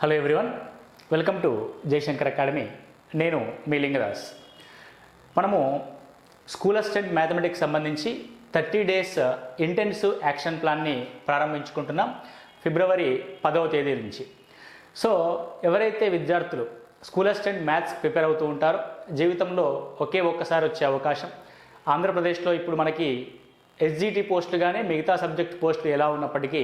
Hello everyone welcome to Jayashankar academy నేను మీ లింగదాస్. మనము స్కూల్ అసిస్టెంట్ మ్యాథమెటిక్స్ సంబంధించి థర్టీ డేస్ ఇంటెన్సివ్ యాక్షన్ ప్లాన్ని ప్రారంభించుకుంటున్నాం. ఫిబ్రవరి పదవ తేదీ నుంచి. సో ఎవరైతే విద్యార్థులు స్కూల్ అసిస్టెంట్ మ్యాథ్స్ ప్రిపేర్ అవుతూ ఉంటారో జీవితంలో ఒకే ఒక్కసారి వచ్చే అవకాశం. ఆంధ్రప్రదేశ్లో ఇప్పుడు మనకి ఎస్జిటి పోస్టులు కానీ మిగతా సబ్జెక్ట్ పోస్టులు ఎలా ఉన్నప్పటికీ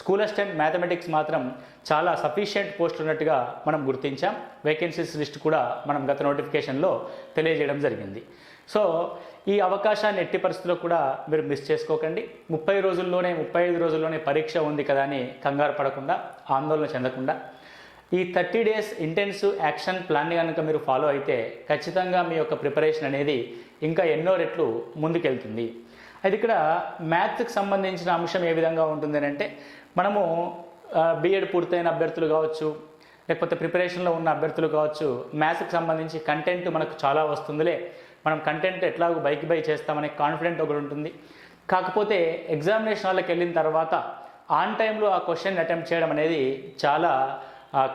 స్కూల్ అసిస్టెంట్ మ్యాథమెటిక్స్ మాత్రం చాలా సఫిషియెంట్ పోస్ట్ ఉన్నట్టుగా మనం గుర్తించాం. వేకెన్సీస్ లిస్ట్ కూడా మనం గత నోటిఫికేషన్లో తెలియజేయడం జరిగింది. సో ఈ అవకాశాన్ని ఎట్టి పరిస్థితుల్లో కూడా మీరు మిస్ చేసుకోకండి. ముప్పై రోజుల్లోనే ముప్పై ఐదు రోజుల్లోనే పరీక్ష ఉంది కదా అని కంగారు పడకుండా ఆందోళన చెందకుండా ఈ థర్టీ డేస్ ఇంటెన్సివ్ యాక్షన్ ప్లాన్ని కనుక మీరు ఫాలో అయితే ఖచ్చితంగా మీ యొక్క ప్రిపరేషన్ అనేది ఇంకా ఎన్నో రెట్లు ముందుకెళ్తుంది. అయితే ఇక్కడ మ్యాథ్కి సంబంధించిన అంశం ఏ విధంగా ఉంటుంది అని అంటే మనము బీఎడ్ పూర్తయిన అభ్యర్థులు కావచ్చు లేకపోతే ప్రిపరేషన్లో ఉన్న అభ్యర్థులు కావచ్చు మ్యాథ్స్కి సంబంధించి కంటెంట్ మనకు చాలా వస్తుందిలే. మనం కంటెంట్ ఎట్లాగో బైక్ బై చేస్తామనే కాన్ఫిడెంట్ ఒకటి ఉంటుంది. కాకపోతే ఎగ్జామినేషన్ వాళ్ళకి వెళ్ళిన తర్వాత ఆన్ టైంలో ఆ క్వశ్చన్ అటెంప్ట్ చేయడం అనేది చాలా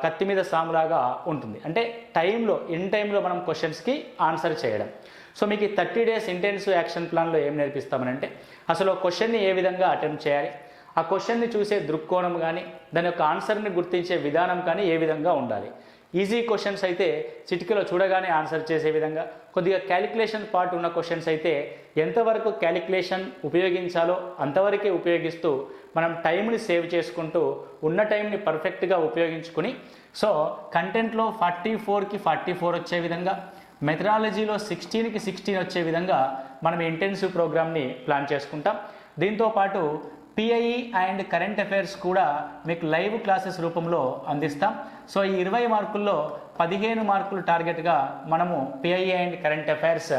కత్తి మీద సాములాగా ఉంటుంది. అంటే టైంలో ఇన్ టైంలో మనం క్వశ్చన్స్కి ఆన్సర్ చేయడం. సో మీకు ఈ థర్టీ డేస్ ఇంటెన్సివ్ యాక్షన్ ప్లాన్లో ఏం నేర్పిస్తామనంటే అసలు క్వశ్చన్ని ఏ విధంగా అటెంప్ట్ చేయాలి ఆ క్వశ్చన్ని చూసే దృక్కోణం కానీ దాని యొక్క ఆన్సర్ని గుర్తించే విధానం కానీ ఏ విధంగా ఉండాలి. ఈజీ క్వశ్చన్స్ అయితే చిటికలో చూడగానే ఆన్సర్ చేసే విధంగా కొద్దిగా క్యాలిక్యులేషన్ పార్ట్ ఉన్న క్వశ్చన్స్ అయితే ఎంతవరకు క్యాలిక్యులేషన్ ఉపయోగించాలో అంతవరకే ఉపయోగిస్తూ మనం టైంని సేవ్ చేసుకుంటూ ఉన్న టైంని పర్ఫెక్ట్గా ఉపయోగించుకుని సో కంటెంట్లో ఫార్టీ ఫోర్కి ఫార్టీ ఫోర్ వచ్చే విధంగా మెథడాలజీలో సిక్స్టీన్కి సిక్స్టీన్ వచ్చే విధంగా మనం ఇంటెన్సివ్ ప్రోగ్రామ్ని ప్లాన్ చేసుకుంటాం. దీంతో పాటు పిఐఈ అండ్ కరెంట్ అఫైర్స్ కూడా మీకు లైవ్ క్లాసెస్ రూపంలో అందిస్తాం. సో ఈ ఇరవై మార్కుల్లో పదిహేను మార్కులు టార్గెట్గా మనము పిఐఈ అండ్ కరెంట్ అఫైర్స్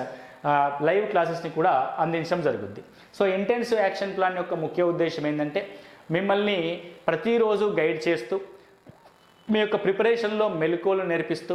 లైవ్ క్లాసెస్ని కూడా అందించడం జరుగుద్ది. సో ఇంటెన్సివ్ యాక్షన్ ప్లాన్ యొక్క ముఖ్య ఉద్దేశం ఏంటంటే మిమ్మల్ని ప్రతిరోజు గైడ్ చేస్తూ మీ యొక్క ప్రిపరేషన్లో మెలకువలు నేర్పిస్తూ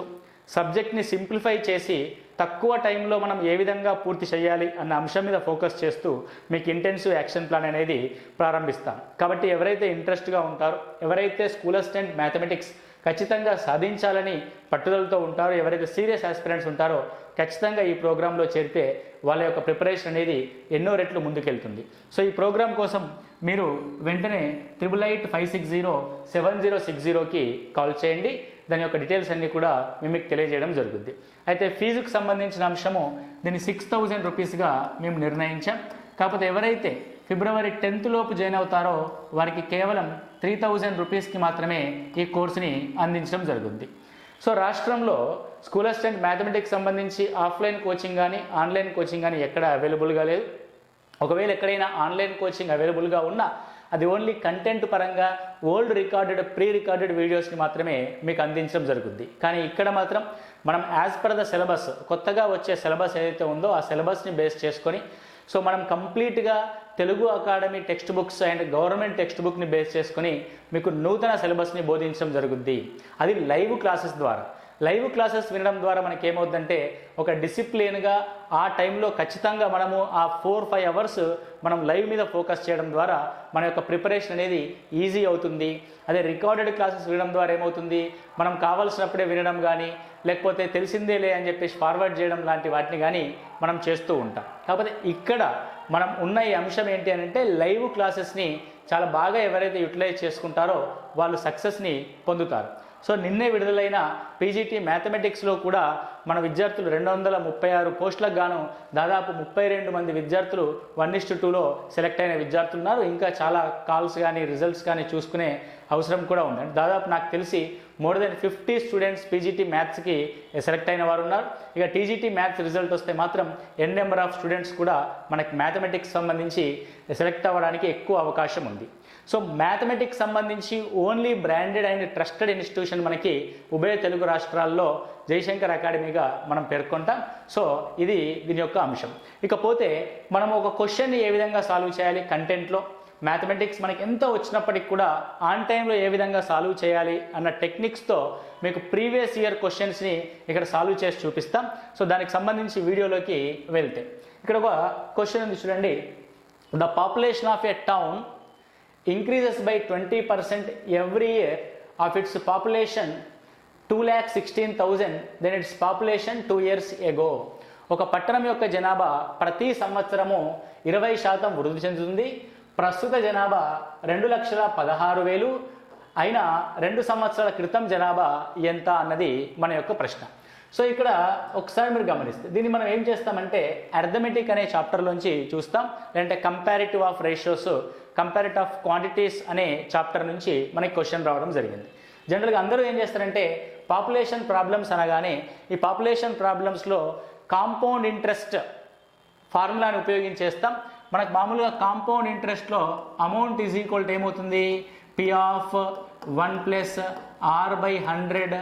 సబ్జెక్ట్ని సింప్లిఫై చేసి తక్కువ టైంలో మనం ఏ విధంగా పూర్తి చేయాలి అన్న అంశం మీద ఫోకస్ చేస్తూ మీకు ఇంటెన్సివ్ యాక్షన్ ప్లాన్ అనేది ప్రారంభిస్తాం. కాబట్టి ఎవరైతే ఇంట్రెస్ట్గా ఉంటారో ఎవరైతే స్కూల్ అసిస్టెంట్ మ్యాథమెటిక్స్ ఖచ్చితంగా సాధించాలని పట్టుదలతో ఉంటారో ఎవరైతే సీరియస్ ఆస్పిరెంట్స్ ఉంటారో ఖచ్చితంగా ఈ ప్రోగ్రాంలో చేరితే వాళ్ళ యొక్క ప్రిపరేషన్ అనేది ఎన్నో రెట్లు ముందుకెళ్తుంది. సో ఈ ప్రోగ్రాం కోసం మీరు వెంటనే triple eight five six zero seven zero six జీరోకి కాల్ చేయండి. దాని యొక్క డీటెయిల్స్ అన్నీ కూడా మేము మీకు తెలియజేయడం జరుగుద్ది. అయితే ఫీజుకు సంబంధించిన అంశము దీన్ని సిక్స్ థౌజండ్ రూపీస్గా మేము నిర్ణయించాం. కాకపోతే ఎవరైతే ఫిబ్రవరి టెన్త్ లోపు జాయిన్ అవుతారో వారికి కేవలం త్రీ థౌజండ్ రూపీస్కి మాత్రమే ఈ కోర్సుని అందించడం జరుగుద్ది. సో రాష్ట్రంలో స్కూల్ అసిస్టెంట్ మ్యాథమెటిక్స్ సంబంధించి ఆఫ్లైన్ కోచింగ్ కానీ ఆన్లైన్ కోచింగ్ కానీ ఎక్కడ అవైలబుల్గా లేదు. ఒకవేళ ఎక్కడైనా ఆన్లైన్ కోచింగ్ అవైలబుల్గా ఉన్నా అది ఓన్లీ కంటెంట్ పరంగా ఓల్డ్ రికార్డెడ్ ప్రీ రికార్డెడ్ వీడియోస్ని మాత్రమే మీకు అందించడం జరుగుద్ది. కానీ ఇక్కడ మాత్రం మనం యాజ్ పర్ ద సిలబస్ కొత్తగా వచ్చే సిలబస్ ఏదైతే ఉందో ఆ సిలబస్ని బేస్ చేసుకొని సో మనం కంప్లీట్గా Telugu academy text books and government text బుక్ని బేస్ చేసుకొని మీకు నూతన సిలబస్ని బోధించడం జరుగుద్ది. అది లైవ్ క్లాసెస్ ద్వారా. లైవ్ క్లాసెస్ వినడం ద్వారా మనకి ఏమవుతుందంటే ఒక డిసిప్లిన్గా ఆ టైంలో ఖచ్చితంగా మనము ఆ ఫోర్ ఫైవ్ అవర్స్ మనం లైవ్ మీద ఫోకస్ చేయడం ద్వారా మన యొక్క ప్రిపరేషన్ అనేది ఈజీ అవుతుంది. అదే రికార్డెడ్ క్లాసెస్ వినడం ద్వారా ఏమవుతుంది? మనం కావాల్సినప్పుడే వినడం కానీ లేకపోతే తెలిసిందేలే అని చెప్పేసి ఫార్వర్డ్ చేయడం లాంటి వాటిని కానీ మనం చేస్తూ ఉంటాం. కాకపోతే ఇక్కడ మనం ఉన్న ఈ అంశం ఏంటి అని అంటే లైవ్ క్లాసెస్ని చాలా బాగా ఎవరైతే యూటిలైజ్ చేసుకుంటారో వాళ్ళు సక్సెస్ని పొందుతారు. సో నిన్నే విడుదలైన పీజీటీ మ్యాథమెటిక్స్లో కూడా మన విద్యార్థులు రెండు వందల ముప్పై ఆరు పోస్టులకు గాను దాదాపు ముప్పై రెండు మంది విద్యార్థులు వన్ ఇస్టు టూలో సెలెక్ట్ అయిన విద్యార్థులు ఉన్నారు. ఇంకా చాలా కాల్స్ కానీ రిజల్ట్స్ కానీ చూసుకునే అవసరం కూడా ఉంది. అంటే దాదాపు నాకు తెలిసి more than fifty students PGT మ్యాథ్స్కి select అయిన వారు ఉన్నారు. ఇక టీజీటీ మ్యాథ్స్ రిజల్ట్ వస్తే మాత్రం ఎన్ నెంబర్ ఆఫ్ స్టూడెంట్స్ కూడా మనకి మ్యాథమెటిక్స్ సంబంధించి సెలెక్ట్ అవ్వడానికి ఎక్కువ అవకాశం ఉంది. సో మ్యాథమెటిక్స్ సంబంధించి only branded and trusted institution మనకి ఉభయ తెలుగు రాష్ట్రాల్లో జయశంకర్ అకాడమీగా మనం పేర్కొంటాం. సో ఇది దీని యొక్క అంశం. ఇకపోతే మనం ఒక క్వశ్చన్ని ఏ విధంగా సాల్వ్ చేయాలి కంటెంట్లో మ్యాథమెటిక్స్ మనకి ఎంత వచ్చినప్పటికి కూడా ఆన్ టైంలో ఏ విధంగా సాల్వ్ చేయాలి అన్న టెక్నిక్స్తో మీకు ప్రీవియస్ ఇయర్ క్వశ్చన్స్ని ఇక్కడ సాల్వ్ చేసి చూపిస్తాం. సో దానికి సంబంధించి వీడియోలోకి వెళ్తే ఇక్కడ ఒక క్వశ్చన్ ఉంది చూడండి. The population of a town increases by twenty percent every year of its population two lakh sixteen thousand then its population two years ago ఒక పట్టణం యొక్క జనాభా ప్రతి సంవత్సరము ఇరవై శాతం వృద్ధి చెందుతుంది. ప్రస్తుత జనాభా రెండు లక్షల పదహారు వేలు. అయినా రెండు సంవత్సరాల క్రితం జనాభా ఎంత అన్నది మన యొక్క ప్రశ్న. సో ఇక్కడ ఒకసారి మీరు గమనిస్తే దీన్ని మనం ఏం చేస్తామంటే అర్థమెటిక్ అనే చాప్టర్లోంచి చూస్తాం. లేదంటే comparative of ratios comparative of quantities అనే చాప్టర్ నుంచి మనకి క్వశ్చన్ రావడం జరిగింది. జనరల్గా అందరూ ఏం చేస్తారంటే పాపులేషన్ ప్రాబ్లమ్స్ అనగానే ఈ పాపులేషన్ ప్రాబ్లమ్స్లో కాంపౌండ్ ఇంట్రెస్ట్ ఫార్ములాని ఉపయోగించేస్తాం. మనకు మామూలుగా కాంపౌండ్ ఇంట్రెస్ట్లో అమౌంట్ ఈజ్ ఈక్వల్ టు ఏమవుతుంది? P of one plus R by hundred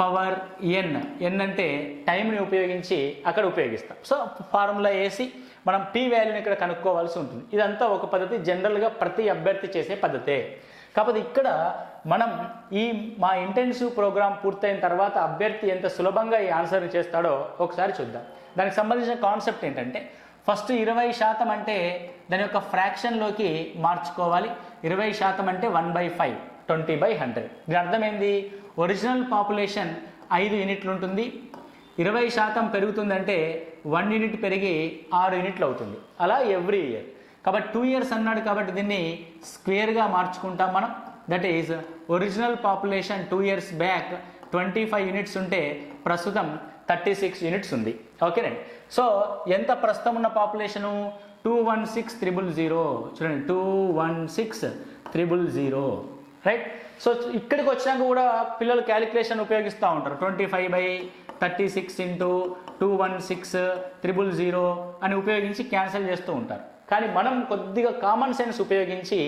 power N N అంటే టైంని ఉపయోగించి అక్కడ ఉపయోగిస్తాం. సో ఫార్ములా వేసి మనం పి వాల్యూని ఇక్కడ కనుక్కోవాల్సి ఉంటుంది. ఇదంతా ఒక పద్ధతి జనరల్గా ప్రతి అభ్యర్థి చేసే పద్ధతే. కాకపోతే ఇక్కడ మనం ఈ మా ఇంటెన్సివ్ ప్రోగ్రామ్ పూర్తయిన తర్వాత అభ్యర్థి ఎంత సులభంగా ఈ ఆన్సర్ని చేస్తాడో ఒకసారి చూద్దాం. దానికి సంబంధించిన కాన్సెప్ట్ ఏంటంటే ఫస్ట్ ఇరవై శాతం అంటే దాని యొక్క ఫ్రాక్షన్లోకి మార్చుకోవాలి. ఇరవై శాతం అంటే one by five twenty by hundred దీని అర్థం ఏంది? ఒరిజినల్ పాపులేషన్ ఐదు యూనిట్లు ఉంటుంది. ఇరవై శాతం పెరుగుతుందంటే వన్ యూనిట్ పెరిగి ఆరు యూనిట్లు అవుతుంది. అలా ఎవ్రీ ఇయర్ కాబట్టి టూ ఇయర్స్ అన్నాడు కాబట్టి దీన్ని స్క్వేర్గా మార్చుకుంటాం మనం. That is original population two years back twenty five units ఉంటే ప్రస్తుతం థర్టీ సిక్స్ యూనిట్స్ ఉంది. ఓకేనండి సో ఎంత ప్రస్తుతం ఉన్న population? Two one six triple zero చూడండి two one six triple zero right so ఇక్కడికి వచ్చినాక కూడా పిల్లలు క్యాలిక్యులేషన్ ఉపయోగిస్తూ ఉంటారు. Twenty five by thirty six into two one six triple zero అని ఉపయోగించి క్యాన్సిల్ చేస్తూ ఉంటారు. కానీ మనం కొద్దిగా కామన్ సెన్స్ ఉపయోగించి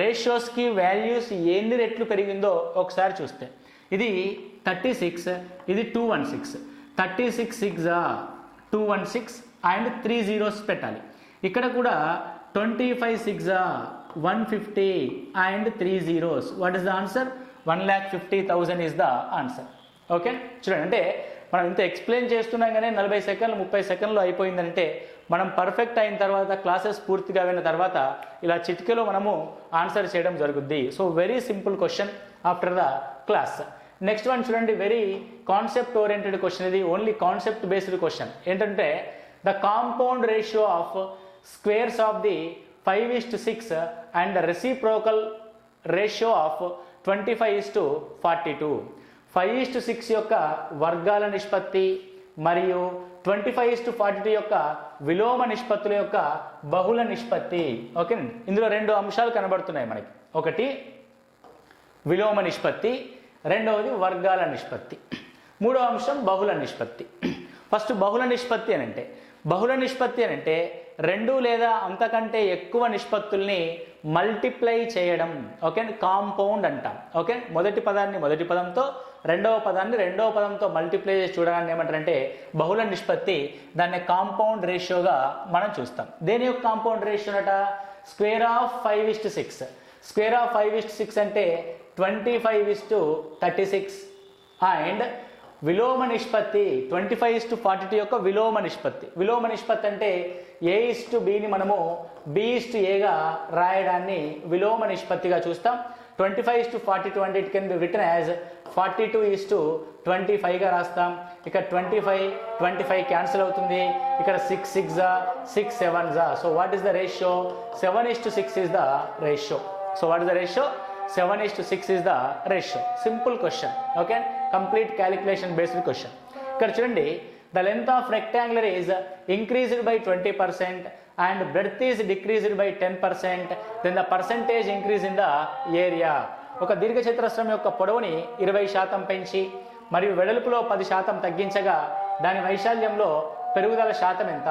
రేషియోస్కి వాల్యూస్ ఎన్ని రెట్లు పెరిగిందో ఒకసారి చూస్తే. ఇది థర్టీ సిక్స్ ఇది two one six thirty six six two one six and three zeros పెట్టాలి. ఇక్కడ కూడా twenty five six one fifty and three zeros. What is the answer one lakh fifty thousand is the answer okay చూడండి అంటే మనం ఇంత explain చేస్తున్నాం కానీ నలభై సెకండ్లు ముప్పై సెకండ్లు అయిపోయిందంటే మనం పర్ఫెక్ట్ అయిన తర్వాత క్లాసెస్ పూర్తిగా అయిన తర్వాత ఇలా చిటికెలో మనము ఆన్సర్ చేయడం జరుగుద్ది. So very simple question after the class next one చూడండి వెరీ కాన్సెప్ట్ ఓరియంటెడ్ క్వశ్చన్ ఇది ఓన్లీ కాన్సెప్ట్ బేస్డ్ క్వశ్చన్ ఏంటంటే the compound ratio of squares of the five is to six and reciprocal ratio of twenty five is to forty two five is to six యొక్క వర్గాల నిష్పత్తి మరియు twenty five is to forty two యొక్క విలోమ నిష్పత్తుల యొక్క బహుళ నిష్పత్తి. ఓకేనండి ఇందులో రెండు అంశాలు కనబడుతున్నాయి మనకి. ఒకటి విలోమ నిష్పత్తి రెండవది వర్గాల నిష్పత్తి. మూడో అంశం బహుళ నిష్పత్తి. ఫస్ట్ బహుళ నిష్పత్తి అని అంటే బహుళ నిష్పత్తి అని అంటే రెండు లేదా అంతకంటే ఎక్కువ నిష్పత్తుల్ని మల్టిప్లై చేయడం ఓకే కాంపౌండ్ అంటాం. ఓకే మొదటి పదాన్ని మొదటి పదంతో రెండవ పదాన్ని రెండవ పదంతో మల్టిప్లై చేసి చూడడాన్ని ఏమంటారంటే బహుళ నిష్పత్తి దాన్ని కాంపౌండ్ రేషియోగా మనం చూస్తాం. దేని యొక్క కాంపౌండ్ రేషియో అట square of five is to six. Square of five is to six అంటే twenty five is to thirty six and విలోమ నిష్పత్తి twenty five is to forty two యొక్క విలోమ నిష్పత్తి. విలోమ నిష్పత్తి అంటే ఏ ఇస్ టు బిని మనము బి ఇస్ టు ఏగా రాయడాన్ని విలోమ నిష్పత్తిగా చూస్తాం. Twenty five is to forty two అంటే it can be written as forty two is to twenty ఫైవ్గా రాస్తాం. ఇక్కడ twenty five twenty five cancel అవుతుంది. ఇక్కడ సిక్స్ సిక్స్ జా సిక్స్ సెవెన్ జా so what is the ratio seven is to six is the ratio so what is the ratio seven is to six is the ratio simple question okay complete calculation based question ఇక్కడ చూడండి the length of rectangular is increased by twenty percent and breadth is decreased by ten percent then the percentage increase in the area ఒక దీర్ఘచతురస్రం యొక్క పొడవుని ఇరవై శాతం పెంచి మరియు వెడల్పులో పది శాతం తగ్గించగా దాని వైశాల్యంలో పెరుగుదల శాతం ఎంత?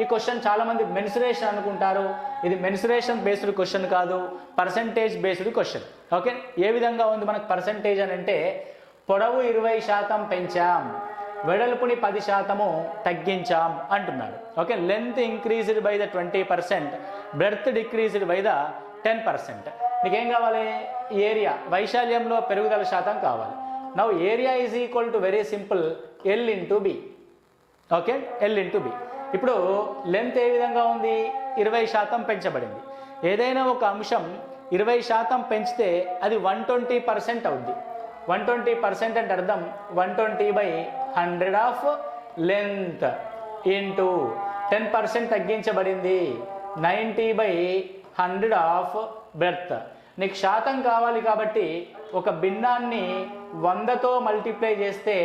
ఈ క్వశ్చన్ చాలామంది మెన్సురేషన్ అనుకుంటారు. ఇది మెన్సురేషన్ బేస్డ్ క్వశ్చన్ కాదు పర్సంటేజ్ బేస్డ్ క్వశ్చన్ ఓకే ఏ విధంగా ఉంది మనకు పర్సంటేజ్ అని అంటే పొడవు ఇరవై శాతం పెంచాం వెడల్పుని పది శాతము తగ్గించాం అంటున్నాడు. Okay length increased by the twenty percent breadth decreased by the ten percent నీకేం కావాలి? ఏరియా వైశాల్యంలో పెరుగుదల శాతం కావాలి. Now area is equal to very simple L into B okay L into B ఇప్పుడు లెంత్ ఏ విధంగా ఉంది? ఇరవై శాతం పెంచబడింది. ఏదైనా ఒక అంశం ఇరవై శాతం పెంచితే అది వన్ ట్వంటీ పర్సెంట్ అవుద్ది. వన్ ట్వంటీ పర్సెంట్ అంటే అర్థం one twenty by hundred of length into ten percent తగ్గించబడింది. Ninety by hundred of breadth నీకు శాతం కావాలి కాబట్టి ఒక భిన్నాన్ని వందతో మల్టిప్లై చేస్తే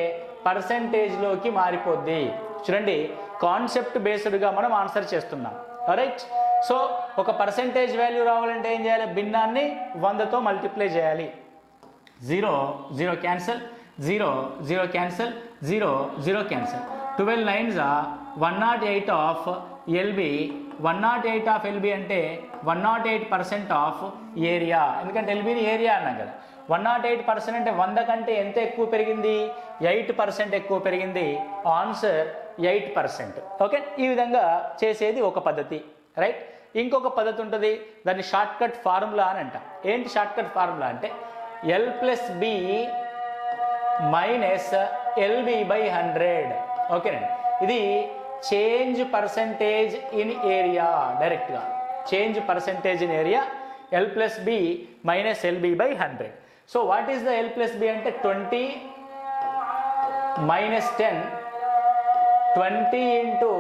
పర్సంటేజ్లోకి మారిపోద్ది. చూడండి కాన్సెప్ట్ బేస్డ్గా మనం ఆన్సర్ చేస్తున్నాం. రైట్ సో ఒక పర్సంటేజ్ వాల్యూ రావాలంటే ఏం చేయాలి? భిన్నాన్ని వందతో మల్టిప్లై చేయాలి. Zero zero cancel zero zero cancel zero zero cancel twelve nines one not eight of L B one not eight of L B అంటే one not eight percent of area ఎందుకంటే ఎల్బిని area అన్నాం కదా. One not eight percent అంటే వంద కంటే ఎంత ఎక్కువ పెరిగింది? ఎయిట్ పర్సెంట్ ఎక్కువ పెరిగింది. Answer eight percent. ఓకే? ఈ విధంగా చేసేది ఒక పద్ధతి రైట్? ఇంకొక పద్ధతి ఉంటుంది దాన్ని షార్ట్ కట్ ఫార్ములా అని అంట. ఏంటి షార్ట్ కట్ ఫార్ములా అంటే L plus B minus L B by hundred ఓకేనండి ఇది చేంజ్ పర్సంటేజ్ ఇన్ ఏరియా డైరెక్ట్గా change percentage in area L plus B minus L B by hundred so what is the L plus B అంటే twenty minus ten twenty into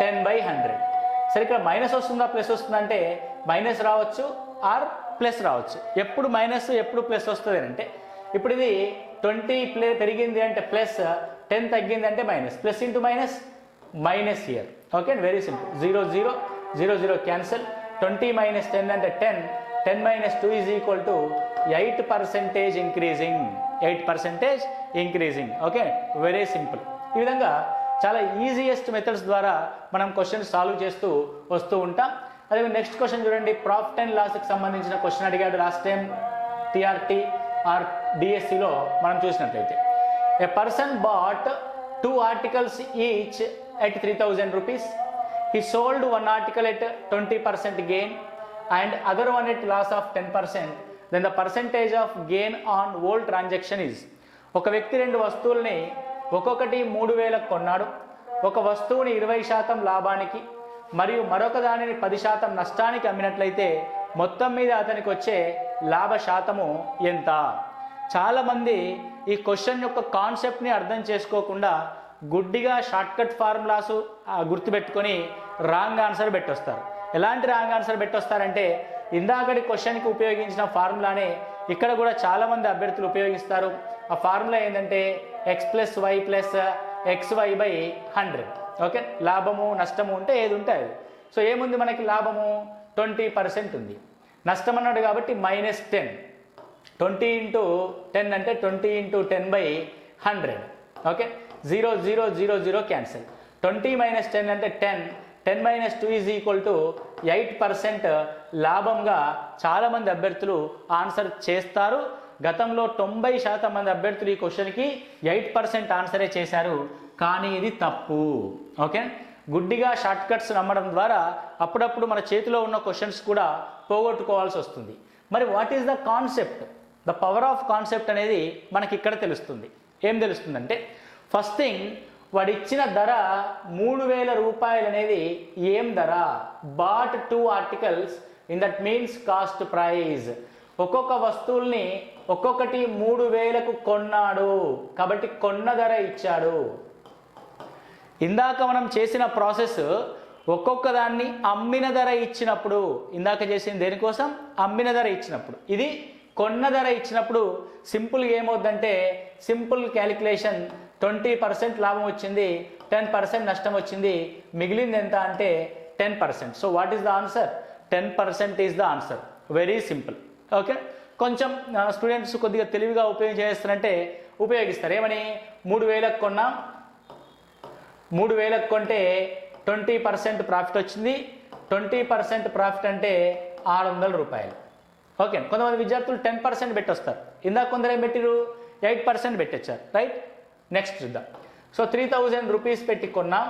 ten by hundred. సరే ఇక్కడ minus వస్తుందా plus వస్తుందా అంటే minus రావచ్చు are plus రావచ్చు. ఎప్పుడు minus ఎప్పుడు ప్లస్ వస్తుంది అంటే ఇప్పుడు ఇది ట్వంటీ ప్లే పెరిగింది అంటే ప్లస్ టెన్ తగ్గింది అంటే minus. Plus into minus minus year okay very simple. Zero zero zero zero cancel. Twenty minus ten అంటే ten. Ten minus two is equal to eight percentage increasing. Eight percentage increasing. Okay very simple. ఈ విధంగా చాలా easiest methods ద్వారా మనం question solve చేస్తూ వస్తూ ఉంటాం. అదే నెక్స్ట్ క్వశ్చన్ చూడండి. ప్రాఫిట్ అండ్ లాస్కి సంబంధించిన క్వశ్చన్ అడిగాడు లాస్ట్ టైం టీఆర్టీ ఆర్ డిఎస్సిలో మనం చూసినట్లయితే. A person bought two articles each at three thousand rupees he sold one article at twenty percent gain and other one at loss of ten percent then the percentage of gain on old transaction is ఒక వ్యక్తి రెండు వస్తువుల్ని ఒక్కొక్కటి మూడు వేలకు కొన్నాడు. ఒక వస్తువుని ఇరవై శాతం లాభానికి మరియు మరొక దానిని పది శాతం నష్టానికి అమ్మినట్లయితే మొత్తం మీద అతనికి వచ్చే లాభ శాతము ఎంత? చాలామంది ఈ క్వశ్చన్ యొక్క కాన్సెప్ట్ని అర్థం చేసుకోకుండా గుడ్డిగా షార్ట్కట్ ఫార్ములాస్ గుర్తుపెట్టుకొని రాంగ్ ఆన్సర్ పెట్టొస్తారు. ఎలాంటి రాంగ్ ఆన్సర్ పెట్టొస్తారంటే ఇందాకటి క్వశ్చన్కి ఉపయోగించిన ఫార్ములానే ఇక్కడ కూడా చాలామంది అభ్యర్థులు ఉపయోగిస్తారు. ఆ ఫార్ములా ఏంటంటే X plus Y plus X Y by hundred okay లాభము నష్టము ఉంటే ఏది ఉంటే అది. సో ఏముంది మనకి లాభము? ట్వంటీ పర్సెంట్ ఉంది. నష్టం అన్నాడు కాబట్టి minus ten twenty into ten అంటే twenty into ten by hundred okay zero zero zero zero cancel twenty minus ten అంటే ten ten minus two is equal to eight percent లాభంగా చాలామంది అభ్యర్థులు ఆన్సర్ చేస్తారు. గతంలో తొంభై శాతం మంది అభ్యర్థులు ఈ క్వశ్చన్కి ఎయిట్ పర్సెంట్ ఆన్సరే చేశారు. కానీ ఇది తప్పు. ఓకే? గుడ్డిగా షార్ట్ కట్స్ నమ్మడం ద్వారా అప్పుడప్పుడు మన చేతిలో ఉన్న క్వశ్చన్స్ కూడా పోగొట్టుకోవాల్సి వస్తుంది. మరి what is the concept? The power of concept అనేది మనకి ఇక్కడ తెలుస్తుంది. ఏం తెలుస్తుందంటే ఫస్ట్ థింగ్ వాడు ఇచ్చిన ధర మూడు వేల రూపాయలు అనేది ఏం ధర? Bought two articles in that means cost price. ఒక్కొక్క వస్తువుల్ని ఒక్కొక్కటి మూడు వేలకు కొన్నాడు. కాబట్టి కొన్న ధర ఇచ్చాడు. ఇందాక మనం చేసిన ప్రాసెస్ ఒక్కొక్క దాన్ని అమ్మిన ధర ఇచ్చినప్పుడు ఇందాక చేసిన దేనికోసం? అమ్మిన ధర ఇచ్చినప్పుడు. ఇది కొన్న ధర ఇచ్చినప్పుడు సింపుల్గా ఏమవుద్దంటే సింపుల్ క్యాలిక్యులేషన్ ట్వంటీ పర్సెంట్ లాభం వచ్చింది టెన్ పర్సెంట్ నష్టం వచ్చింది. మిగిలింది ఎంత అంటే ten percent. So what is the answer ten percent is the answer very simple okay కొంచెం స్టూడెంట్స్ కొద్దిగా తెలివిగా ఉపయోగం చేస్తారంటే ఉపయోగిస్తారు. ఏమని? మూడు వేలకు కొన్నాం మూడు వేలకు కొంటే ట్వంటీ పర్సెంట్ ప్రాఫిట్ వచ్చింది. ట్వంటీ పర్సెంట్ ప్రాఫిట్ అంటే ఆరు వందల రూపాయలు. ఓకే కొంతమంది విద్యార్థులు టెన్ పర్సెంట్ పెట్టొస్తారు. ఇందాక కొందరేం పెట్టిరు ఎయిట్ పర్సెంట్ పెట్టొచ్చారు. రైట్? నెక్స్ట్ చూద్దాం. సో త్రీ థౌజండ్ రూపీస్ పెట్టి కొన్నాం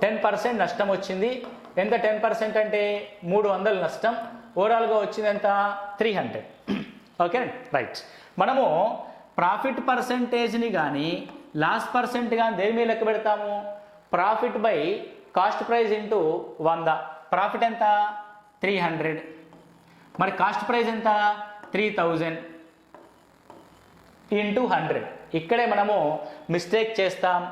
టెన్ పర్సెంట్ నష్టం వచ్చింది. ఎంత టెన్ పర్సెంట్ అంటే? మూడు వందలు నష్టం. ఓవరాల్గా వచ్చింది ఎంత త్రీ హండ్రెడ్ ఓకే? రైట్ మనము ప్రాఫిట్ పర్సంటేజ్ని కానీ లాస్ పర్సెంట్ కానీ దేని మీద లెక్క పెడతాము? Profit by cost price into వంద. ప్రాఫిట్ ఎంత? త్రీ హండ్రెడ్ మరి కాస్ట్ ప్రైస్ ఎంత? త్రీ థౌజండ్ ఇంటూ హండ్రెడ్ ఇక్కడే మనము మిస్టేక్ చేస్తాం.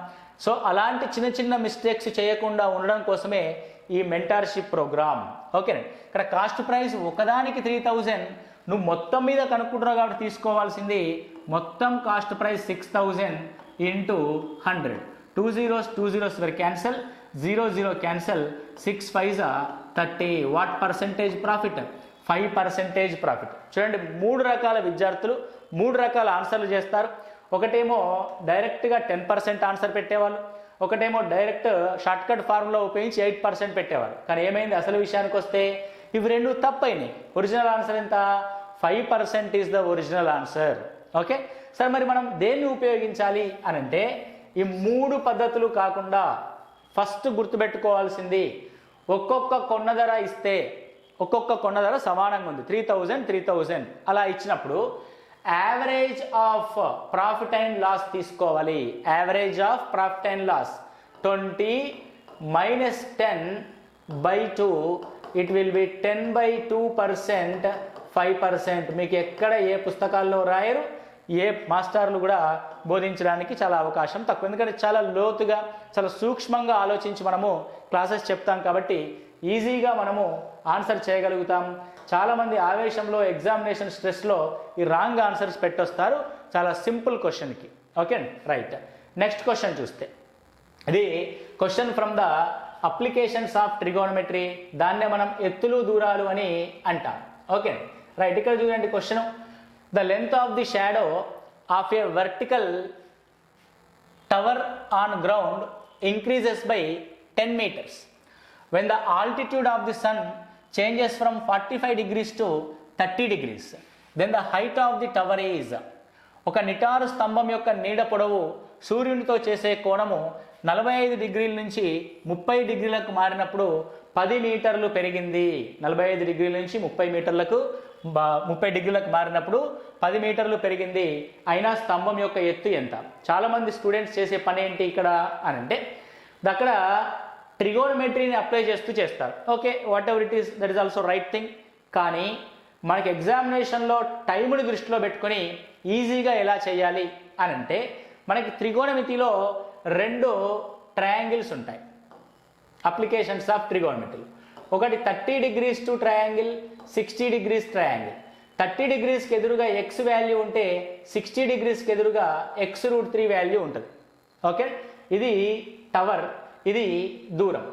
సో అలాంటి చిన్న చిన్న మిస్టేక్స్ చేయకుండా ఉండడం కోసమే ఈ మెంటార్షిప్ ప్రోగ్రామ్ ఓకే ఇక్కడ కాస్ట్ ప్రైస్ ఒకదానికి త్రీ థౌజండ్ నువ్వు మొత్తం మీద కనుక్కుంటున్నావు కాబట్టి తీసుకోవాల్సింది మొత్తం cost price six thousand into hundred two zeros two zeros were cancel zero zero cancel six five thirty what percentage profit five percentage profit చూడండి మూడు రకాల విద్యార్థులు మూడు రకాల ఆన్సర్లు చేస్తారు. ఒకటేమో డైరెక్ట్గా టెన్ పర్సెంట్ ఆన్సర్ పెట్టేవాళ్ళు. ఒకటేమో డైరెక్ట్ షార్ట్కట్ ఫార్ములా ఉపయోగించి ఎయిట్ పర్సెంట్ పెట్టేవారు. కానీ ఏమైంది? అసలు విషయానికి వస్తే ఇవి రెండు తప్పైనాయి. ఒరిజినల్ ఆన్సర్ ఎంత? Five percent is the original answer okay సరే మరి మనం దేన్ని ఉపయోగించాలి అని అంటే ఈ మూడు పద్ధతులు కాకుండా ఫస్ట్ గుర్తుపెట్టుకోవాల్సింది ఒక్కొక్క కొన్న ధర ఇస్తే ఒక్కొక్క కొన్న ధర సమానంగా ఉంది. త్రీ థౌజండ్ త్రీ థౌజండ్ అలా ఇచ్చినప్పుడు average of profit and loss తీసుకోవాలి. Average of profit and loss twenty minus ten by two it will be ten by two percent five percent మీకు ఎక్కడ ఏ పుస్తకాల్లో రాయరు ఏ మాస్టర్లు కూడా బోధించడానికి చాలా అవకాశం తక్కువ. ఎందుకంటే చాలా లోతుగా చాలా సూక్ష్మంగా ఆలోచించి మనము క్లాసెస్ చెప్తాం కాబట్టి ఈజీగా మనము ఆన్సర్ చేయగలుగుతాం. చాలామంది ఆవేశంలో ఎగ్జామినేషన్ స్ట్రెస్లో ఈ రాంగ్ ఆన్సర్స్ పెట్టొస్తారు. చాలా సింపుల్ క్వశ్చన్కి ఓకే రైట్ నెక్స్ట్ క్వశ్చన్ చూస్తే. ఇది question from the applications of trigonometry దాన్నే మనం ఎత్తులు దూరాలు అని అంటాం. ఓకే రైట్ ఇక్కడ చూడండి question the length of the shadow of a vertical tower on ground increases by ten metres when the altitude of the sun changes from forty five degrees to thirty degrees then the height of the tower is ఒక నిటారు స్తంభం యొక్క నీడ పొడవు సూర్యునితో చేసే కోణము నలభై ఐదు డిగ్రీల నుంచి ముప్పై డిగ్రీలకు మారినప్పుడు పది మీటర్లు పెరిగింది. నలభై ఐదు డిగ్రీల నుంచి ముప్పై మీటర్లకు ముప్పై డిగ్రీలకు మారినప్పుడు పది మీటర్లు పెరిగింది. అయినా స్తంభం యొక్క ఎత్తు ఎంత? చాలామంది స్టూడెంట్స్ చేసే పని ఏంటి ఇక్కడ అని అంటే అక్కడ ట్రిగోనమెట్రీని అప్లై చేస్తూ చేస్తారు. Okay whatever it is that is also right thing కానీ మనకి ఎగ్జామినేషన్లో టైముని దృష్టిలో పెట్టుకొని ఈజీగా ఎలా చేయాలి అని అంటే మనకి త్రిగోణమితిలో రెండు ట్రయాంగిల్స్ ఉంటాయి. అప్లికేషన్స్ ఆఫ్ ట్రిగోనమెట్రీ ఒకటి thirty degrees to triangle sixty degrees triangle thirty డిగ్రీస్కి ఎదురుగా ఎక్స్ వాల్యూ ఉంటే సిక్స్టీ డిగ్రీస్కి ఎదురుగా ఎక్స్ రూట్ త్రీ వాల్యూ ఉంటుంది. ఓకే ఇది టవర్ ఇది దూరం.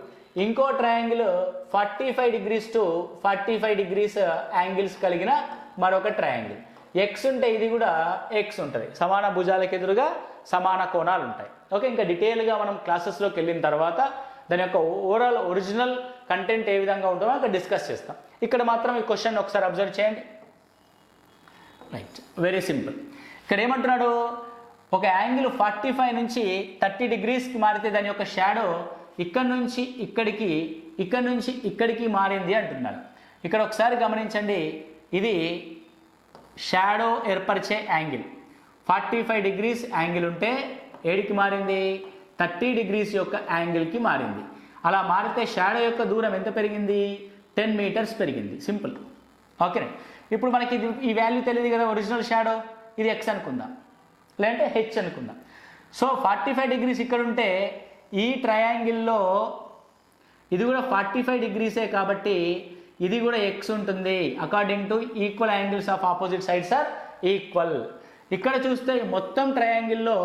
ఇంకో triangle forty five degrees to forty five degrees angles కలిగిన మరొక ట్రయాంగిల్ ఎక్స్ ఉంటే ఇది కూడా ఎక్స్ ఉంటుంది. సమాన భుజాలకు ఎదురుగా సమాన కోణాలు ఉంటాయి. ఓకే ఇంకా డీటెయిల్గా మనం క్లాసెస్లోకి వెళ్ళిన తర్వాత దాని యొక్క ఓవరాల్ ఒరిజినల్ కంటెంట్ ఏ విధంగా ఉంటుందో అక్కడ డిస్కస్ చేస్తాం. ఇక్కడ మాత్రం ఈ క్వశ్చన్ ఒకసారి అబ్జర్వ్ చేయండి. రైట్ వెరీ సింపుల్ ఇక్కడ ఏమంటున్నాడు ఒక యాంగిల్ ఫార్టీ ఫైవ్ నుంచి థర్టీ డిగ్రీస్కి మారితే దాని యొక్క షాడో ఇక్కడ నుంచి ఇక్కడికి ఇక్కడ నుంచి ఇక్కడికి మారింది అంటున్నారు. ఇక్కడ ఒకసారి గమనించండి ఇది shadow ఏర్పరిచే angle. Forty five degrees angle ఉంటే ఏడికి మారింది? థర్టీ డిగ్రీస్ యొక్క యాంగిల్కి మారింది. అలా మారితే షాడో యొక్క దూరం ఎంత పెరిగింది? టెన్ మీటర్స్ పెరిగింది. సింపుల్. ఓకే ఇప్పుడు మనకి ఇది ఈ వాల్యూ తెలియదు కదా ఒరిజినల్ షాడో? ఇది ఎక్స్ అనుకుందాం. లేదంటే హెచ్ అనుకుందాం. సో ఫార్టీ ఫైవ్ డిగ్రీస్ ఇక్కడ ఉంటే ఈ ట్రయాంగిల్లో ఇది కూడా ఫార్టీ ఫైవ్ డిగ్రీసే కాబట్టి ఇది కూడా ఎక్స్ ఉంటుంది. According to equal angles of opposite sides are equal ఇక్కడ చూస్తే మొత్తం ట్రయాంగిల్లో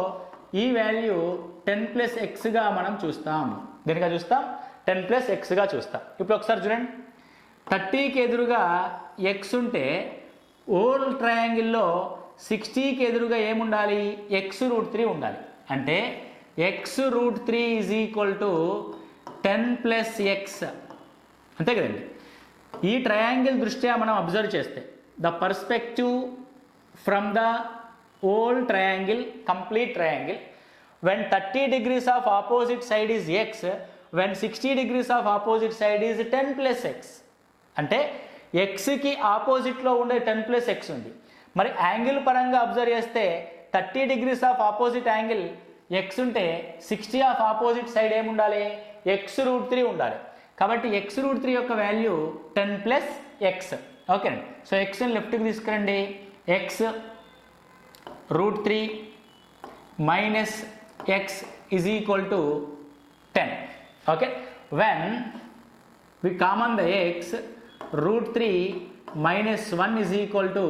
ఈ వాల్యూ టెన్ ప్లస్ ఎక్స్గా మనం చూస్తాం. దేనిగా చూస్తాం? టెన్ ప్లస్ ఎక్స్గా చూస్తాం. ఇప్పుడు ఒకసారి చూడండి. థర్టీకి ఎదురుగా ఎక్స్ ఉంటే ఓల్ ట్రయాంగిల్లో సిక్స్టీకి ఎదురుగా ఏముండాలి? ఎక్స్ రూట్ త్రీ ఉండాలి. అంటే X root three is equal to ten plus X అంతే కదండి? ఈ ట్రయాంగిల్ దృష్ట్యా మనం అబ్జర్వ్ చేస్తే the perspective from the old triangle complete triangle when thirty degrees of opposite side is X when sixty degrees of opposite side is ten plus X అంటే ఎక్స్కి ఆపోజిట్లో ఉండే టెన్ ప్లస్ ఎక్స్ ఉంది. మరి angle పరంగా observe చేస్తే thirty degrees of opposite angle X ఉంటే sixty of opposite side ఏముండాలి? ఎక్స్ రూట్ త్రీ ఉండాలి. కాబట్టి ఎక్స్ రూట్ త్రీ యొక్క వాల్యూ టెన్ ప్లస్ ఎక్స్ ఓకేనండి సో ఎక్స్ని లెఫ్ట్కి తీసుకురండి. X root three minus X is equal to ten okay? When we common the X root three minus one is equal to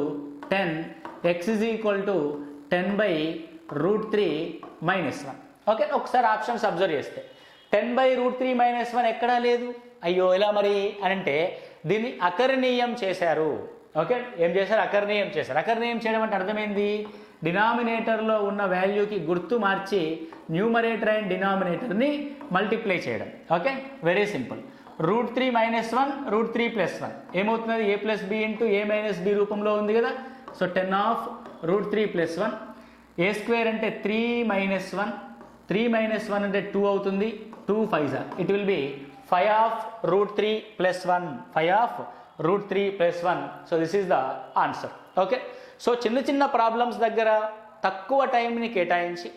ten X is equal to ten by root three minus one okay ఒకసారి options observe చేస్తే. Ten by root three minus one ఎక్కడా లేదు? అయ్యో ఎలా మరి? అని అంటే దీన్ని అకరణీయం చేశారు. ఓకే ఏం చేశారు? అకరణీయం చేశారు. అకర్ణీయం చేయడం అంటే అర్థమైంది? డినామినేటర్లో ఉన్న వాల్యూకి గుర్తు మార్చి న్యూమరేటర్ అండ్ డినామినేటర్ని మల్టిప్లై చేయడం. Okay very simple root three minus one root three plus one ఏమవుతున్నది? A plus b into a minus b రూపంలో ఉంది కదా? So ten of root three plus one. A square అంటే three minus one. Three minus one అంటే two అవుతుంది. Two five జా it will be five of root three plus one. Five of root three plus one. So this is the answer okay so చిన్న చిన్న problems దగ్గర తక్కువ టైంని కేటాయించి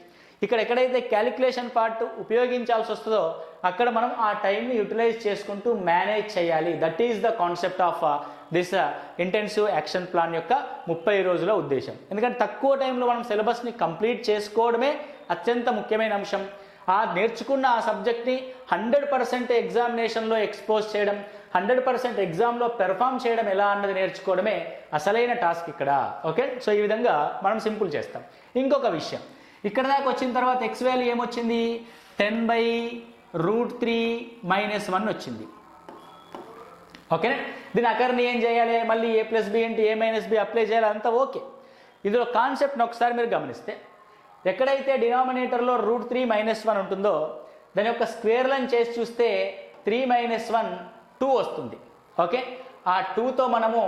ఇక్కడ ఎక్కడైతే క్యాలిక్యులేషన్ పార్ట్ ఉపయోగించాల్సి వస్తుందో అక్కడ మనం ఆ టైంని యూటిలైజ్ చేసుకుంటూ మేనేజ్ చేయాలి. That is the concept of this intensive action plan యొక్క ముప్పై రోజుల ఉద్దేశం. ఎందుకంటే తక్కువ టైంలో మనం సిలబస్ని కంప్లీట్ చేసుకోవడమే అత్యంత ముఖ్యమైన అంశం. ఆ నేర్చుకున్న ఆ సబ్జెక్ట్ని హండ్రెడ్ పర్సెంట్ ఎగ్జామినేషన్లో ఎక్స్పోజ్ చేయడం హండ్రెడ్ పర్సెంట్ ఎగ్జామ్లో పెర్ఫామ్ చేయడం ఎలా అన్నది నేర్చుకోవడమే అసలైన టాస్క్ ఇక్కడ. ఓకే సో ఈ విధంగా మనం సింపుల్ చేస్తాం. ఇంకొక విషయం. ఇక్కడ దాకా వచ్చిన తర్వాత ఎక్స్ వాల్యూ ఏమొచ్చింది? Ten by root three minus one వచ్చింది. ఓకే దీని అకర్ని ఏం చేయాలి? మళ్ళీ ఏ ప్లస్ బి ఏంటి ఏ మైనస్ బి అప్లై చేయాలి అంతా ఓకే. ఇందులో కాన్సెప్ట్ని ఒకసారి మీరు గమనిస్తే ఎక్కడైతే డినామినేటర్లో రూట్ త్రీ మైనస్ వన్ ఉంటుందో దాని యొక్క స్క్వేర్లను చేసి చూస్తే త్రీ మైనస్ వన్ టూ వస్తుంది. ఓకే? ఆ టూతో మనము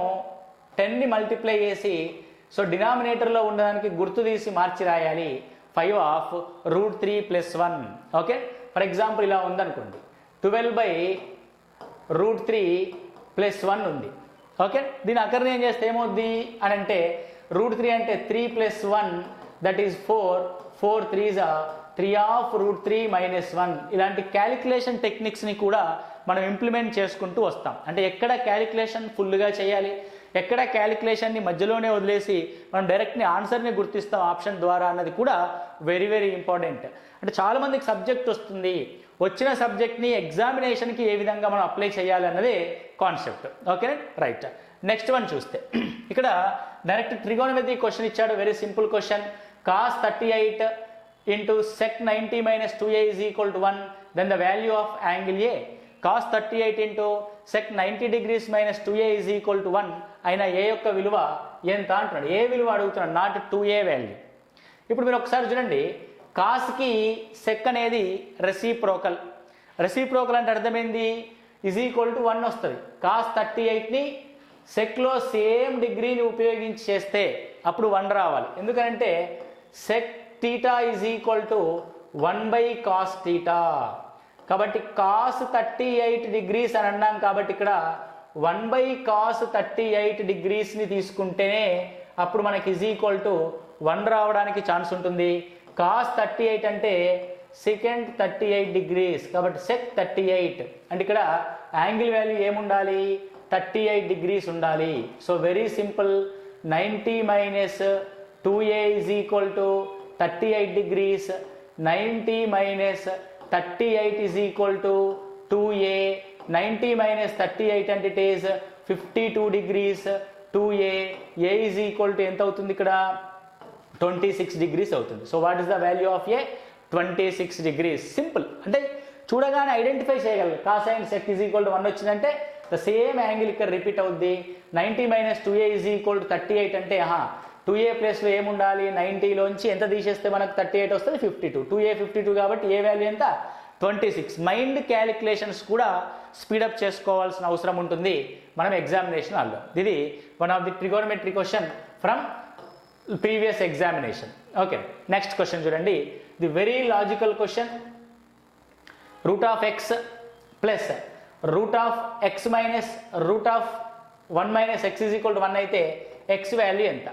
టెన్ని మల్టిప్లై చేసి సో డినామినేటర్లో ఉండడానికి గుర్తు తీసి మార్చి రాయాలి. Five of root three plus one okay? For example ఇలా ఉందనుకోండి. Twelve by root three plus one ఉంది. ఓకే? దీని అక్కర్ని ఏం చేస్తే ఏమవుద్ది? అని అంటే రూట్ త్రీ అంటే three plus one that is four. Four threes three of root three minus one ఇలాంటి క్యాలిక్యులేషన్ టెక్నిక్స్ని కూడా మనం ఇంప్లిమెంట్ చేసుకుంటూ వస్తాం. అంటే ఎక్కడ క్యాలిక్యులేషన్ ఫుల్గా చేయాలి? ఎక్కడ క్యాలిక్యులేషన్ని మధ్యలోనే వదిలేసి మనం డైరెక్ట్ని ఆన్సర్ని గుర్తిస్తాం ఆప్షన్ ద్వారా అన్నది కూడా వెరీ వెరీ ఇంపార్టెంట్. అంటే చాలామందికి సబ్జెక్ట్ వస్తుంది. వచ్చిన సబ్జెక్ట్ని ఎగ్జామినేషన్కి ఏ విధంగా మనం అప్లై చేయాలి concept. Okay? Right. Next one చూస్తే. ఇక్కడ డైరెక్ట్ ట్రిగోనమెట్రీ క్వశ్చన్ ఇచ్చాడు. Very simple question. Cos thirty eight into sec ninety minus two a is equal to one then the value of angle a cos thirty eight into sec ninety degrees minus two a is equal to one అయినా a యొక్క విలువ ఎంత అంటున్నాడు? ఏ విలువ అడుగుతున్నాడు not two A value ఇప్పుడు మీరు ఒకసారి చూడండి. కాస్కి సెక్ అనేది రెసిప్రోకల్ రెసిప్రోకల్ అంటే అర్థమైంది? ఈజ్ ఈక్వల్ టు వన్ వస్తుంది. కాస్ థర్టీ ఎయిట్ని సెక్లో సేమ్ డిగ్రీని ఉపయోగించి చేస్తే అప్పుడు వన్ రావాలి. ఎందుకంటే sec theta is equal to one by cos theta కాబట్టి కాస్ థర్టీ ఎయిట్ డిగ్రీస్ అని అన్నాం కాబట్టి ఇక్కడ one by cos thirty eight డిగ్రీస్ని తీసుకుంటేనే అప్పుడు మనకి ఈజ్ ఈక్వల్ టు వన్ రావడానికి ఛాన్స్ ఉంటుంది. కాస్ థర్టీ ఎయిట్ అంటే సెకండ్ థర్టీ ఎయిట్ డిగ్రీస్ కాబట్టి సెక్ థర్టీ ఎయిట్ అంటే ఇక్కడ యాంగిల్ వాల్యూ ఏముండాలి? థర్టీ ఎయిట్ డిగ్రీస్ ఉండాలి. So very simple ninety minus two A is equal to thirty eight degrees ninety minus thirty eight is equal to two a ninety minus thirty eight అంటే it is fifty two degrees two a a is equal to ఎంత అవుతుంది ఇక్కడ? Twenty six degrees అవుతుంది. So what is the value of a twenty six degrees simple అంటే చూడగానే identify చేయగలరు. Cos and sec is equal to one వచ్చిందంటే the same angle ఇక్కడ repeat అవుద్ది. Ninety minus two A is equal to thirty eight అంటే ఆహా two A ప్లేస్లో ఏముండాలి? నైంటీలోంచి ఎంత తీసేస్తే మనకు థర్టీ ఎయిట్ వస్తుంది? Fifty two two a fifty two కాబట్టి ఏ వాల్యూ ఎంత? ట్వంటీ సిక్స్ మైండ్ క్యాలిక్యులేషన్స్ కూడా స్పీడప్ చేసుకోవాల్సిన అవసరం ఉంటుంది. మనం ఎగ్జామినేషన్ హాల్లో ఇది one of the trigonometry question from previous examination okay next question చూడండి. The very logical question root of x plus root of x minus root of one minus x is equal to one అయితే X value ఎంత?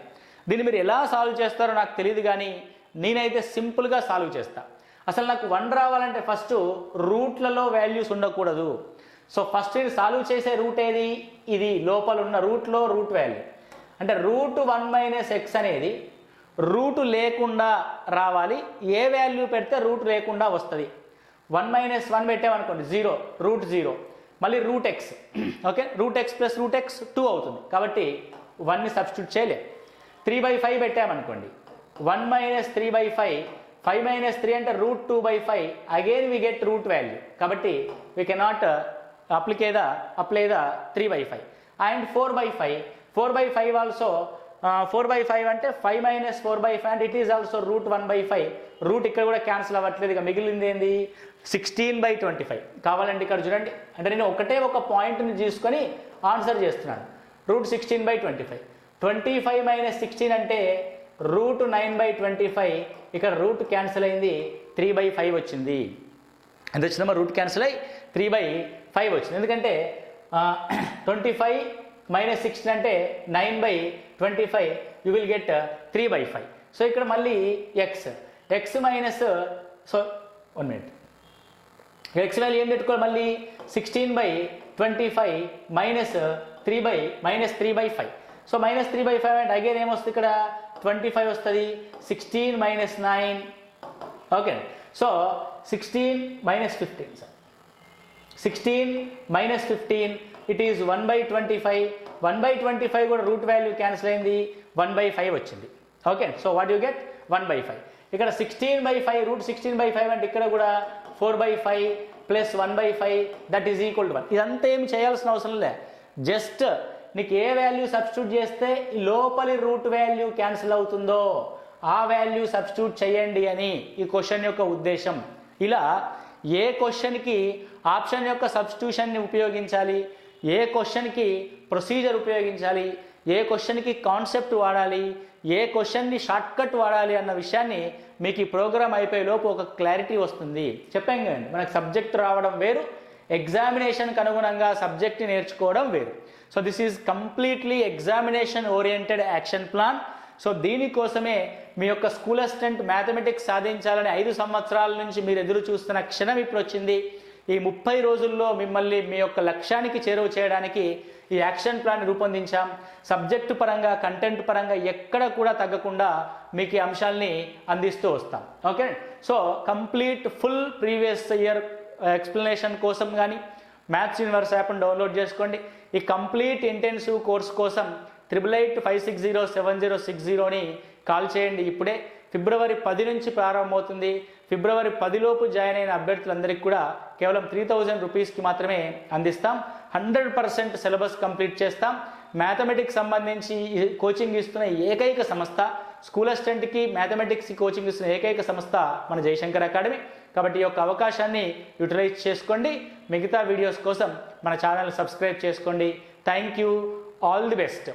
దీన్ని మీరు ఎలా solve చేస్తారో నాకు తెలియదు కానీ నేనైతే సింపుల్గా సాల్వ్ చేస్తా. అసలు నాకు వన్ రావాలంటే ఫస్ట్ రూట్లలో వాల్యూస్ ఉండకూడదు. సో ఫస్ట్ ఇది సాల్వ్ చేసే రూట్ ఏది? ఇది లోపల ఉన్న రూట్లో రూట్ వాల్యూ అంటే రూట్ వన్ మైనస్ ఎక్స్ అనేది రూట్ లేకుండా రావాలి. ఏ వాల్యూ పెడితే రూట్ లేకుండా వస్తుంది. వన్ మైనస్ వన్ పెట్టామనుకోండి జీరో రూట్ జీరో మళ్ళీ root x okay root x plus root x two అవుతుంది. కాబట్టి వన్ని సబ్స్టిట్యూట్ చేయలేదు త్రీ బై ఫైవ్ పెట్టామనుకోండి. One minus three by five five minus three అంటే root two by five. Again we get root value. కాబట్టి we cannot అప్లికే the apply the three by five and four by five four by five also four by five అంటే five minus four by five and it is also root one by five root ఇక్కడ కూడా cancel అవ్వట్లేదు ఇక మిగిలింది ఏంది? Sixteen by twenty five కావాలండి ఇక్కడ చూడండి. అంటే నేను ఒకటే ఒక పాయింట్ని తీసుకొని ఆన్సర్ చేస్తున్నాను. Root sixteen by twenty five twenty five minus sixteen అంటే root nine by twenty five ఇక్కడ రూట్ క్యాన్సిల్ అయింది త్రీ బై ఫైవ్ వచ్చింది. ఎంత వచ్చిందమ్మా రూట్ క్యాన్సిల్ అయ్యి త్రీ బై ఫైవ్ వచ్చింది. ఎందుకంటే ట్వంటీ ఫైవ్ మైనస్ సిక్స్టీన్ అంటే nine by twenty five you will get three by five so ఇక్కడ మళ్ళీ x x minus so one minute x value ఏం పెట్టుకోవాలి మళ్ళీ? Sixteen by twenty five minus three by minus three by five so minus three by five అంటే again ఏమొస్తుంది ఇక్కడ? Twenty five వస్తుంది. Sixteen minus nine okay so sixteen minus fifteen sir sixteen minus fifteen it is one by twenty five one by twenty five కూడా root value cancel అయింది. One by five వచ్చింది. Okay so what you get one by five ఇక్కడ sixteen by five root sixteen by five అంటే ఇక్కడ కూడా four by five plus one by five that is equal to one ఇదంతా ఏమి చేయాల్సిన అవసరం లే. జస్ట్ నీకు ఏ వాల్యూ సబ్స్టిట్యూట్ చేస్తే లోపలి రూట్ వాల్యూ క్యాన్సిల్ అవుతుందో ఆ వాల్యూ సబ్స్టిట్యూట్ చేయండి అని ఈ క్వశ్చన్ యొక్క ఉద్దేశం. ఇలా ఏ క్వశ్చన్కి ఆప్షన్ యొక్క సబ్స్టిట్యూషన్ని ఉపయోగించాలి? ఏ క్వశ్చన్కి ప్రొసీజర్ ఉపయోగించాలి? ఏ క్వశ్చన్కి కాన్సెప్ట్ వాడాలి? ఏ క్వశ్చన్ని షార్ట్కట్ వాడాలి అన్న విషయాన్ని మీకు ఈ ప్రోగ్రామ్ అయిపోయే లోపు ఒక క్లారిటీ వస్తుంది. చెప్పాం కదండి మనకు సబ్జెక్ట్ రావడం వేరు ఎగ్జామినేషన్కి అనుగుణంగా సబ్జెక్ట్ నేర్చుకోవడం వేరు. So this is completely examination oriented action plan so దీనికోసమే మీ యొక్క స్కూల్ అసిస్టెంట్ మ్యాథమెటిక్స్ సాధించాలని ఐదు సంవత్సరాల నుంచి మీరు ఎదురు చూస్తున్న క్షణం ఇప్పుడు వచ్చింది. ఈ ముప్పై రోజుల్లో మిమ్మల్ని మీ యొక్క లక్ష్యానికి చేరువ చేయడానికి ఈ యాక్షన్ ప్లాన్ రూపొందించాం. సబ్జెక్టు పరంగా కంటెంట్ పరంగా ఎక్కడ కూడా తగ్గకుండా మీకు ఈ అంశాల్ని అందిస్తూ వస్తాం. Okay so complete full previous year explanation కోసం కానీ మ్యాథ్స్ యూనివర్స్ యాప్ను డౌన్లోడ్ చేసుకోండి. ఈ కంప్లీట్ ఇంటెన్సివ్ కోర్స్ కోసం triple eight five six zero seven zero six జీరోని call చేయండి ఇప్పుడే. ఫిబ్రవరి పది నుంచి ప్రారంభమవుతుంది. ఫిబ్రవరి పదిలోపు జాయిన్ అయిన అభ్యర్థులందరికీ కూడా కేవలం త్రీ థౌజండ్ రూపీస్కి మాత్రమే అందిస్తాం. హండ్రెడ్ పర్సెంట్ సిలబస్ కంప్లీట్ చేస్తాం. మ్యాథమెటిక్స్ సంబంధించి కోచింగ్ ఇస్తున్న ఏకైక సంస్థ స్కూల్ అసిస్టెంట్కి మ్యాథమెటిక్స్ కోచింగ్ ఇస్తున్న ఏకైక సంస్థ మన జయశంకర్ అకాడమీ కాబట్టి ఈ యొక్క అవకాశాన్ని యూటిలైజ్ చేసుకోండి. మిగతా వీడియోస్ కోసం మన ఛానల్ సబ్స్క్రైబ్ చేసుకోండి. Thank you all the best